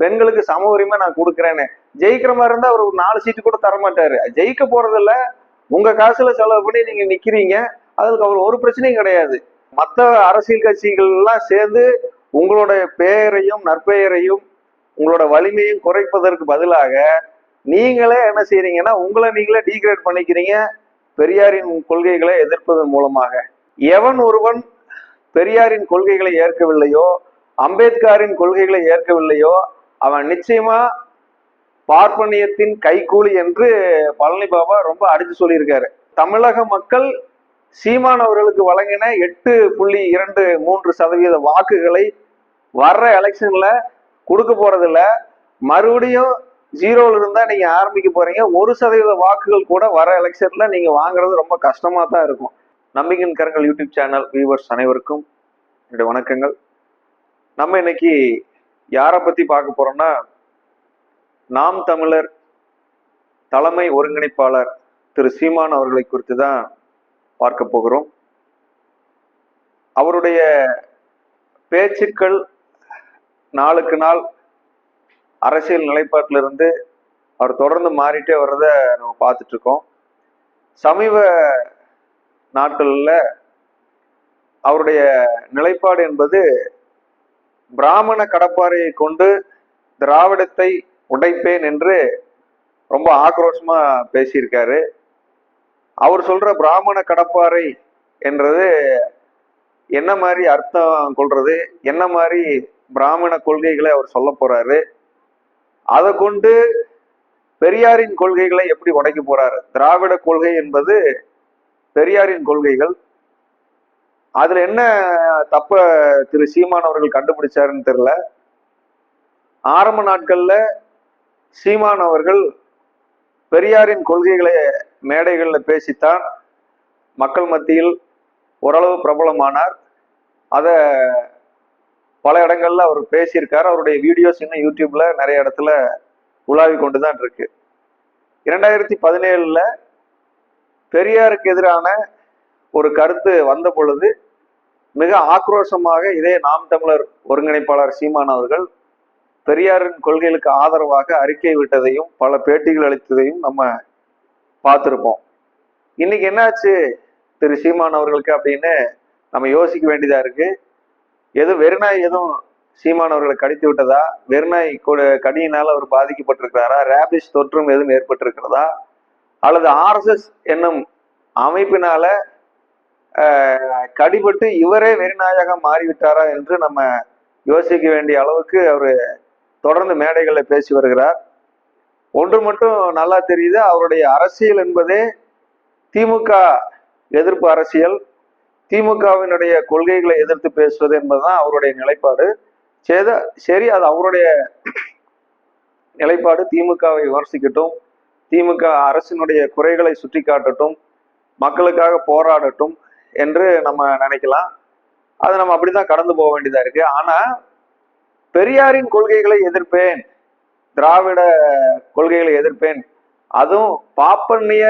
பெண்களுக்கு சம உரிமை நான் கொடுக்குறேன்னு. ஜெயிக்கிற மாதிரி இருந்தா அவர் ஒரு நாலு சீட்டு கூட தர மாட்டாரு ஜெயிக்க போறதில்ல. உங்க காசுல செலவு பண்ணி நீங்க நிக்கிறீங்க. அதுக்கு அவர் ஒரு பிரச்சனையும் கிடையாது. மற்ற அரசியல் கட்சிகள் எல்லாம் சேர்ந்து உங்களுடைய பெயரையும் நற்பெயரையும் உங்களோட வலிமையும் குறைப்பதற்கு பதிலாக நீங்களே என்ன செய்றீங்கன்னா உங்களை நீங்களே டீக்ரேட் பண்ணிக்கிறீங்க. பெரியாரின் கொள்கைகளை எதிர்ப்பதன் மூலமாக. எவன் ஒருவன் பெரியாரின் கொள்கைகளை ஏற்கவில்லையோ அம்பேத்கரின் கொள்கைகளை ஏற்கவில்லையோ அவன் நிச்சயமா பார்ப்பனியத்தின் கைகூலி என்று பழனி பாபா ரொம்ப அடிச்சு சொல்லியிருக்காரு. தமிழக மக்கள் சீமான் அவர்களுக்கு வழங்கின எட்டு புள்ளி இரண்டு மூன்று சதவீத வாக்குகளை வர்ற எலெக்ஷன்ல கொடுக்க போறதில்ல. மறுபடியும் ஜீரோல இருந்தா நீங்க ஆரம்பிக்க போறீங்க. ஒரு சதவீத வாக்குகள் கூட வர எலெக்ஷன்ல நீங்க வாங்குறது ரொம்ப கஷ்டமா தான் இருக்கும். நம்பிக்கையின் கரங்கள் யூடியூப் சேனல் வியூவர்ஸ் அனைவருக்கும் என்னுடைய வணக்கங்கள். நம்ம இன்னைக்கு யாரை பத்தி பார்க்க போறோம்னா நாம் தமிழர் தலைமை ஒருங்கிணைப்பாளர் திரு சீமான் அவர்களை குறித்து தான் பார்க்க போகிறோம். அவருடைய பேச்சுக்கள் நாளுக்கு நாள் அரசியல் நிலைப்பாட்டிலிருந்து அவர் தொடர்ந்து மாறிட்டே வர்றத நம்ம பார்த்துட்டு இருக்கோம். சமீப நாட்களில் அவருடைய நிலைப்பாடு என்பது பிராமண கடப்பாறையை கொண்டு திராவிடத்தை உடைப்பேன் என்று ரொம்ப ஆக்ரோஷமா பேசியிருக்காரு. அவர் சொல்ற பிராமண கடப்பாறை என்றது என்ன மாதிரி அர்த்தம் கொள்றது? என்ன மாதிரி பிராமண கொள்கைகளை அவர் சொல்ல போறாரு? அதை கொண்டு பெரியாரின் கொள்கைகளை எப்படி உடைக்க போறாரு? திராவிட கொள்கை என்பது பெரியாரின் கொள்கைகள் அதுல என்ன தப்ப திரு சீமான் அவர்கள் கண்டுபிடிச்சாருன்னு தெரியல. ஆரம்ப நாட்கள்ல சீமான் அவர்கள் பெரியாரின் கொள்கைகளை மேடைகளில் பேசித்தான். மக்கள் மத்தியில் ஓரளவு பிரபலமானார். அதை பல இடங்கள்ல அவர் பேசியிருக்கார். அவருடைய வீடியோஸ் இன்னும் யூடியூப்ல நிறைய இடத்துல உலாவி கொண்டு தான் இருக்கு. இரண்டாயிரத்தி பதினேழுல பெரியாருக்கு எதிரான ஒரு கருத்து வந்த பொழுது மிக ஆக்ரோஷமாக இதே நாம் தமிழர் ஒருங்கிணைப்பாளர் சீமான் அவர்கள் பெரியாரின் கொள்கைகளுக்கு ஆதரவாக அறிக்கை விட்டதையும் பல பேட்டிகள் அளித்ததையும் நம்ம பார்த்துருப்போம். இன்னைக்கு என்னாச்சு திரு சீமான் அவர்களுக்கு அப்படின்னு நம்ம யோசிக்க வேண்டியதா இருக்கு. எது வெறுநாய் எதுவும் சீமான் அவர்களை கடித்து விட்டதா? வெறுநாய் கடியினால் அவர் பாதிக்கப்பட்டிருக்கிறாரா? ரேபிஸ் தொற்றும் எதுவும் ஏற்பட்டிருக்கிறதா? அல்லது ஆர்எஸ்எஸ் என்னும் அமைப்பினால கடிபட்டு இவரே வெறிநாயகம் மாறிவிட்டாரா என்று நம்ம யோசிக்க வேண்டிய அளவுக்கு அவர் தொடர்ந்து மேடைகளில் பேசி வருகிறார். ஒன்று மட்டும் நல்லா தெரியுது அவருடைய அரசியல் என்பதே திமுக எதிர்ப்பு அரசியல். திமுகவினுடைய கொள்கைகளை எதிர்த்து பேசுவது என்பதுதான் அவருடைய நிலைப்பாடு. சேத சரி அது அவருடைய நிலைப்பாடு. திமுகவை விமர்சிக்கட்டும் திமுக அரசினுடைய குறைகளை சுட்டி காட்டட்டும் மக்களுக்காக போராடட்டும் என்று நம்ம நினைக்கலாம். அது நம்ம அப்படிதான் கடந்து போக வேண்டியதா இருக்கு. ஆனா பெரியாரின் கொள்கைகளை எதிர்ப்பேன். திராவிட கொள்கைகளை எதிர்ப்பேன். அதுவும் பாப்பண்ணிய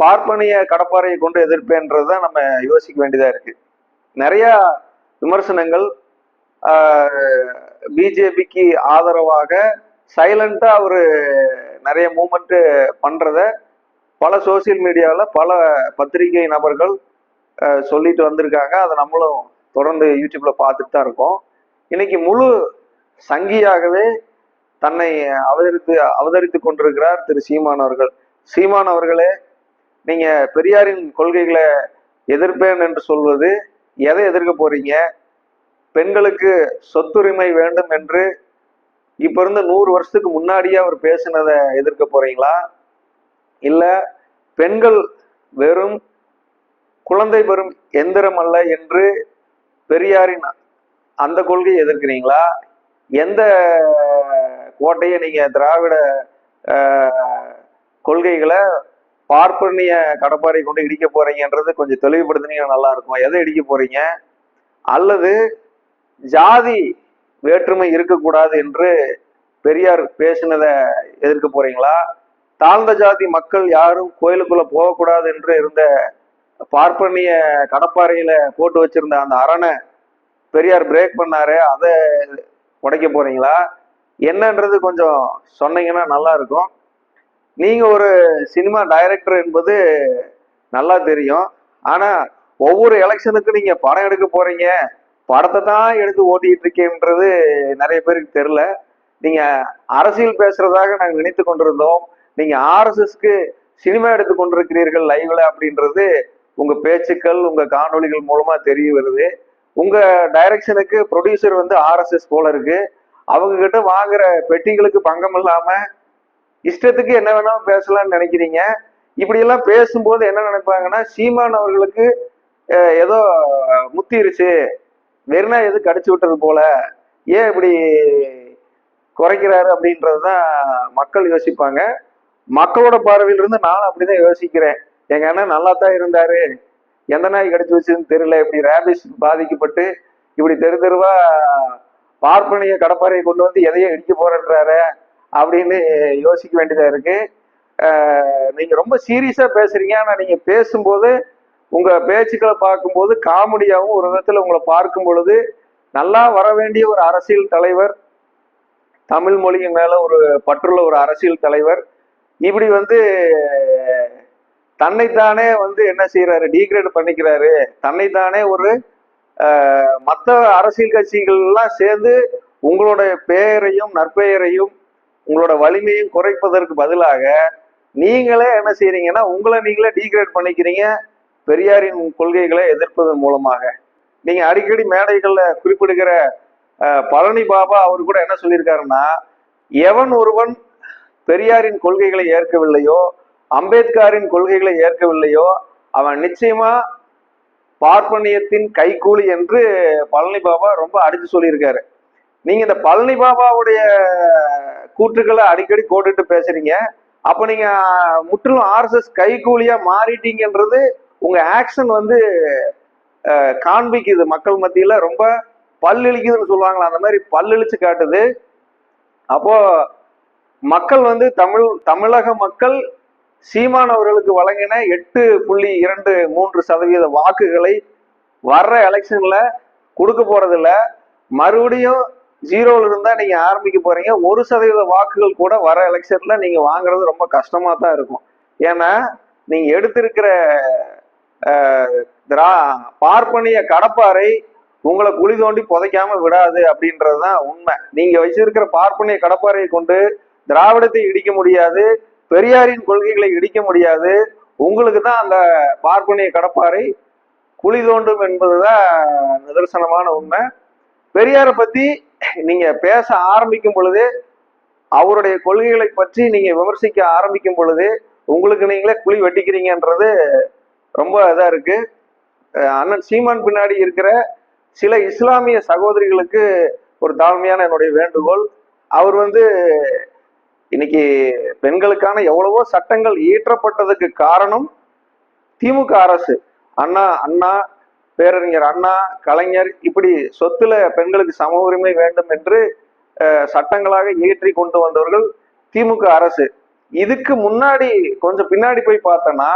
பார்ப்பனிய கடப்பாறையை கொண்டு எதிர்ப்பேன்றதை நம்ம யோசிக்க வேண்டியதா இருக்கு. நிறைய விமர்சனங்கள் பிஜேபிக்கு ஆதரவாக சைலண்டா ஒரு நிறைய மூமெண்ட் பண்றத பல சோசியல் மீடியாவில் பல பத்திரிகை நபர்கள் சொல்லிட்டு வந்திருக்காங்க. அதை நம்மளும் தொடர்ந்து யூடியூப்ல பார்த்துட்டு தான் இருக்கோம். இன்னைக்கு முழு சங்கியாகவே தன்னை அவதரித்து அவதரித்து கொண்டிருக்கிறார் திரு சீமான் அவர்கள். சீமான் அவர்களே நீங்க பெரியாரின் கொள்கைகளை எதிர்ப்பேன் என்று சொல்வது எதை எதிர்க்க போறீங்க? பெண்களுக்கு சொத்துரிமை வேண்டும் என்று இப்ப இருந்து நூறு வருஷத்துக்கு முன்னாடியே அவர் பேசினதை எதிர்க்க போறீங்களா? இல்ல பெண்கள் வெறும் குழந்தை பெறும் எந்திரம் அல்ல என்று பெரியாரின் அந்த கொள்கையை எதிர்க்கிறீங்களா? எந்த கோட்டையை நீங்க திராவிட கொள்கைகளை பார்ப்பனிய கடப்பாறை கொண்டு இடிக்க போறீங்கன்றது கொஞ்சம் தெளிவுபடுத்தினீங்கன்னா நல்லா இருக்கும் எதை இடிக்க போறீங்க? அல்லது ஜாதி வேற்றுமை இருக்கக்கூடாது என்று பெரியார் பேசினதை எதிர்க்க போறீங்களா? தாழ்ந்த ஜாதி மக்கள் யாரும் கோயிலுக்குள்ள போகக்கூடாது என்று இருந்த பார்ப்பனிய கடப்பாறையில போட்டு வச்சிருந்த அந்த அரணை பெரியார் பிரேக் பண்ணாரு. அதை உடைக்க போறீங்களா? என்னன்றது கொஞ்சம் சொன்னீங்கன்னா நல்லா இருக்கும். நீங்க ஒரு சினிமா டைரக்டர் என்பது நல்லா தெரியும். ஆனா ஒவ்வொரு எலெக்ஷனுக்கும் நீங்க படம் எடுக்க போறீங்க. படத்தை தான் எடுத்து ஓட்டிட்டு இருக்கேன்றது நிறைய பேருக்கு தெரியல. நீங்க அரசியல் பேசுறதாக நாங்கள் நினைத்து கொண்டிருந்தோம். நீங்க ஆர்எஸ்எஸ்க்கு சினிமா எடுத்து கொண்டிருக்கிறீர்கள் லைவ்ல அப்படின்றது உங்க பேச்சுக்கள் உங்க காணொளிகள் மூலமா தெரிய வருது. உங்க டைரக்ஷனுக்கு ப்ரொடியூசர் வந்து ஆர்எஸ்எஸ் போல இருக்கு. அவங்க கிட்ட வாங்குற பெட்டிகளுக்கு பங்கம் இல்லாம இஷ்டத்துக்கு என்ன வேணாலும் பேசலாம்னு நினைக்கிறீங்க. இப்படி எல்லாம் பேசும்போது என்ன நினைப்பாங்கன்னா சீமான் அவர்களுக்கு ஏதோ முத்திருச்சு. வெறுனா எது கடிச்சு விட்டது போல. ஏன் இப்படி குறைக்கிறாரு அப்படின்றது தான் மக்கள் யோசிப்பாங்க. மக்களோட பார்வையில் இருந்து நானும் அப்படிதான் யோசிக்கிறேன். எங்க அண்ணன் நல்லா தான் இருந்தாரு. எந்த நாய் கடிச்சு வச்சதுன்னு தெரியல இப்படி ரேபிஸ் பாதிக்கப்பட்டு இப்படி தெரு தெருவா பார்ப்பனைய கடப்பாறையை கொண்டு வந்து எதையோ இடிக்க போறன்றாரு அப்படின்னு யோசிக்க வேண்டியதா இருக்கு. நீங்க ரொம்ப சீரியஸா பேசுறீங்க. ஆனா நீங்க பேசும்போது உங்க பேச்சுக்களை பார்க்கும்போது காமெடியாகவும் ஒரு விதத்துல உங்களை பார்க்கும் பொழுது நல்லா வர வேண்டிய ஒரு அரசியல் தலைவர் தமிழ் மொழியின் மேல ஒரு பற்றுள்ள ஒரு அரசியல் தலைவர் இப்படி வந்து தன்னைத்தானே வந்து என்ன செய்யறாரு டீக்ரேட் பண்ணிக்கிறாரு. தன்னைத்தானே ஒரு மற்ற அரசியல் கட்சிகள்லாம் சேர்ந்து உங்களுடைய பெயரையும் நற்பெயரையும் உங்களோட வலிமையும் குறைப்பதற்கு பதிலாக நீங்களே என்ன செய்யறீங்கன்னா உங்களை நீங்களே டீக்ரேட் பண்ணிக்கிறீங்க. பெரியாரின் கொள்கைகளை எதிர்ப்பதன் மூலமாக. நீங்க அடிக்கடி மேடைகள்ல குறிப்பிடுகிற பழனி பாபா அவர் கூட என்ன சொல்லியிருக்காருன்னா எவன் ஒருவன் பெரியாரின் கொள்கைகளை ஏற்கவில்லையோ அம்பேத்கரின் கொள்கைகளை ஏற்கவில்லையோ அவன் நிச்சயமா பார்ப்பனியத்தின் கைக்கூலி என்று பழனி பாபா ரொம்ப அடிச்சு சொல்லியிருக்காரு. நீங்க இந்த பழனி பாபாவுடைய கூற்றுக்களை அடிக்கடி கோட்டுட்டு பேசுறீங்க. அப்ப நீங்க முற்றிலும் ஆர்எஸ்எஸ் கைகூலியா மாறிட்டீங்கன்றது உங்க ஆக்ஷன் வந்து காண்பிக்குது. மக்கள் மத்தியில ரொம்ப பல்லிழிக்குதுன்னு சொல்லுவாங்களா அந்த மாதிரி பல்லிழிச்சு காட்டுது. அப்போ மக்கள் வந்து தமிழ் தமிழக மக்கள் சீமான் அவர்களுக்கு வழங்கின எட்டு புள்ளி இரண்டு மூன்று சதவீத வாக்குகளை வர்ற எலெக்ஷன்ல கொடுக்க போறதில்ல. மறுபடியும் ஜீரோல இருந்தா நீங்க ஆரம்பிக்க போறீங்க. ஒரு சதவீத வாக்குகள் கூட வர எலெக்ஷன்ல நீங்க வாங்குறது ரொம்ப கஷ்டமா தான் இருக்கும். ஏன்னா நீங்க எடுத்திருக்கிற திரா பார்ப்பனிய கடப்பாறை உங்களை குழி தோண்டி புதைக்காம விடாது அப்படின்றதுதான் உண்மை. நீங்க வச்சிருக்கிற பார்ப்பனிய கடப்பாறையை கொண்டு திராவிடத்தை இடிக்க முடியாது. பெரியாரின் கொள்கைகளை இடிக்க முடியாது. உங்களுக்கு தான் அந்த பார்ப்பனிய கடப்பாறை குழி தோண்டும் என்பதுதான் நிதர்சனமான உண்மை. பெரியாரை பத்தி நீங்க பேச ஆரம்பிக்கும் பொழுது அவருடைய கொள்கைகளை பற்றி நீங்க விமர்சிக்க ஆரம்பிக்கும் பொழுது உங்களுக்கு நீங்களே குழி வெட்டிக்கிறீங்கன்றது ரொம்ப இதா இருக்கு. அண்ணன் சீமான் பின்னாடி இருக்கிற சில இஸ்லாமிய சகோதரிகளுக்கு ஒரு தாழ்மையான என்னுடைய வேண்டுகோள். அவர் வந்து இன்னைக்கு பெண்களுக்கான எவ்வளவோ சட்டங்கள் இயற்றப்பட்டதுக்கு காரணம் திமுக அரசு. அண்ணா அண்ணா பேரறிஞர் அண்ணா கலைஞர் இப்படி சொத்துல பெண்களுக்கு சம உரிமை வேண்டும் என்று சட்டங்களாக இயற்றி கொண்டு வந்தவர்கள் திமுக அரசு. இதுக்கு முன்னாடி கொஞ்சம் பின்னாடி போய் பார்த்தோன்னா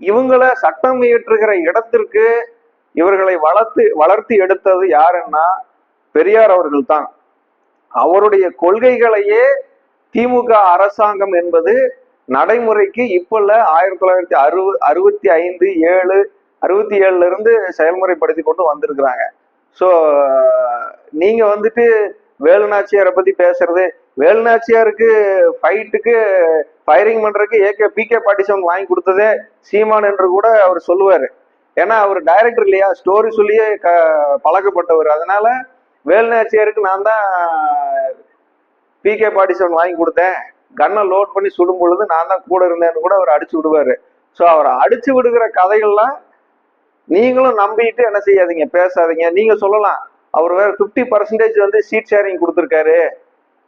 இவங்கள சட்டம் இயற்றுகிற இடத்திற்கு இவர்களை வளர்த்து வளர்த்தி எடுத்தது யாருன்னா பெரியார் அவர்கள் தான். அவருடைய கொள்கைகளையே திமுக அரசாங்கம் என்பது நடைமுறைக்கு இப்பல்ல ஆயிரத்தி தொள்ளாயிரத்தி அறுபது அறுபத்தி ஐந்து ஏழு அறுபத்தி ஏழுல இருந்து செயல்முறைப்படுத்தி கொண்டு வந்திருக்கிறாங்க. ஸோ நீங்க வந்துட்டு வேலுநாச்சியாரை பத்தி பேசுறது வேலுநாச்சியாருக்கு ஃபைட்டுக்கு ஃபயரிங் பண்றதுக்கு ஏகே பிகே பாட்டிசம் வாங்கி கொடுத்ததே சீமான் என்று கூட அவர் சொல்லுவாரு. ஏன்னா அவர் டைரக்டர் இல்லையா? ஸ்டோரி சொல்லியே க பழக்கப்பட்டவர். அதனால வேலுநாச்சியாருக்கு நான் தான் பிகே பாட்டி செவன் வாங்கி கொடுத்தேன். கன்னை லோட் பண்ணி சுடும் பொழுது நான் தான் கூட இருந்தேன்னு கூட அவர் அடிச்சு விடுவாரு. ஸோ அவர் அடிச்சு விடுகிற கதைகள்லாம் நீங்களும் நம்பிட்டு என்ன செய்யாதீங்க பேசாதீங்க. நீங்க சொல்லலாம் அவர் வேற ஃபிஃப்டி பர்சன்டேஜ் வந்து சீட் ஷேரிங் கொடுத்துருக்காரு.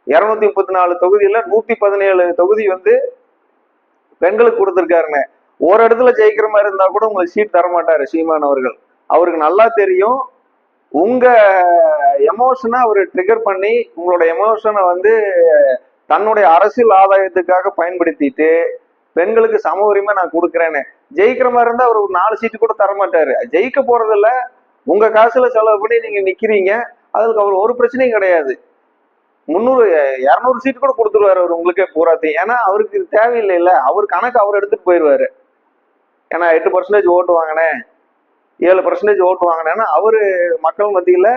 இரநூத்தி முப்பத்தி நாலு தொகுதியில் நூத்தி பதினேழு தொகுதி வந்து பெண்களுக்கு கொடுத்துருக்காருன்னு. ஒரு இடத்துல ஜெயிக்கிற மாதிரி இருந்தா கூட உங்களுக்கு சீட் தர மாட்டாரு சீமான் அவர்கள். அவருக்கு நல்லா தெரியும் உங்க எமோஷனை அவர் ட்ரிகர் பண்ணி உங்களோட எமோஷனை வந்து தன்னுடைய அரசியல் ஆதாயத்துக்காக பயன்படுத்திட்டு பெண்களுக்கு சம உரிமை நான் கொடுக்குறேன்னு. ஜெயிக்கிற மாதிரி இருந்தா அவர் ஒரு நாலு சீட்டு கூட தர மாட்டாரு ஜெயிக்க போறதில்ல. உங்க காசுல செலவு பண்ணி நீங்க நிக்கிறீங்க. அதுக்கு அவர் ஒரு பிரச்சனையும் கிடையாது. முந்நூறு இரநூறு சீட்டு கூட கொடுத்துருவாரு அவர் உங்களுக்கே பூராத்தையும் ஏன்னா அவருக்கு தேவையில்லை இல்லை அவர் கணக்கு அவர் எடுத்துட்டு போயிடுவாரு ஏன்னா எட்டு பர்சன்டேஜ் ஓட்டு வாங்கினேன். ஏழு பர்சன்டேஜ் ஓட்டு வாங்கினேன்னா அவரு மக்கள் மத்தியில்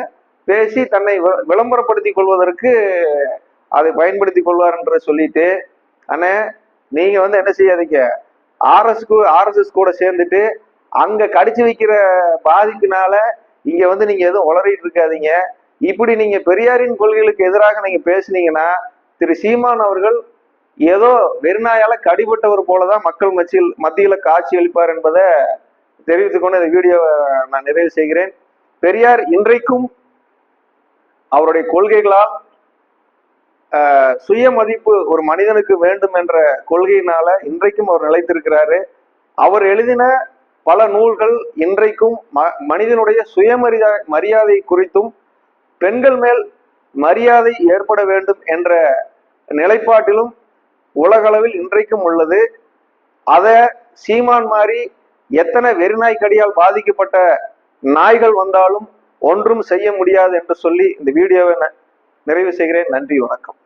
பேசி தன்னை விளம்பரப்படுத்தி கொள்வதற்கு அதை பயன்படுத்தி கொள்வார்ன்ற சொல்லிட்டு அண்ணே நீங்கள் வந்து என்ன செய்யாதீங்க. ஆர்எஸ்க்கு ஆர்எஸ்எஸ் கூட சேர்ந்துட்டு அங்கே கடிச்சு வைக்கிற பாதிப்பினால இங்கே வந்து நீங்கள் எதுவும் உளறிட்டு இருக்காதீங்க. இப்படி நீங்கள் பெரியாரின் கொள்கைகளுக்கு எதிராக நீங்கள் பேசுனீங்கன்னா திரு சீமான் அவர்கள் ஏதோ வெறுநாயால் கடிபட்டவர் போலதான் மக்கள் மத்தியில் மத்தியில காட்சி அளிப்பார் என்பதை தெரிவித்துக் கொண்டு இந்த வீடியோவை நான் நிறைவு செய்கிறேன். பெரியார் இன்றைக்கும் அவருடைய கொள்கைகளால் சுயமதிப்பு சுய மதிப்பு ஒரு மனிதனுக்கு வேண்டும் என்ற கொள்கையினால இன்றைக்கும் அவர் நிலைத்திருக்கிறாரு. அவர் எழுதின பல நூல்கள் இன்றைக்கும் ம- மனிதனுடைய சுயமரியா மரியாதை குறித்தும் பெண்கள் மேல் மரியாதை ஏற்பட வேண்டும் என்ற நிலைப்பாட்டிலும் உலகளவில் இன்றைக்கும் உள்ளது. அதை சீமான் மாதிரி எத்தனை வெறிநாய் கடியால் பாதிக்கப்பட்ட நாய்கள் வந்தாலும் ஒன்றும் செய்ய முடியாது என்று சொல்லி இந்த வீடியோவை நிறைவு செய்கிறேன். நன்றி வணக்கம்.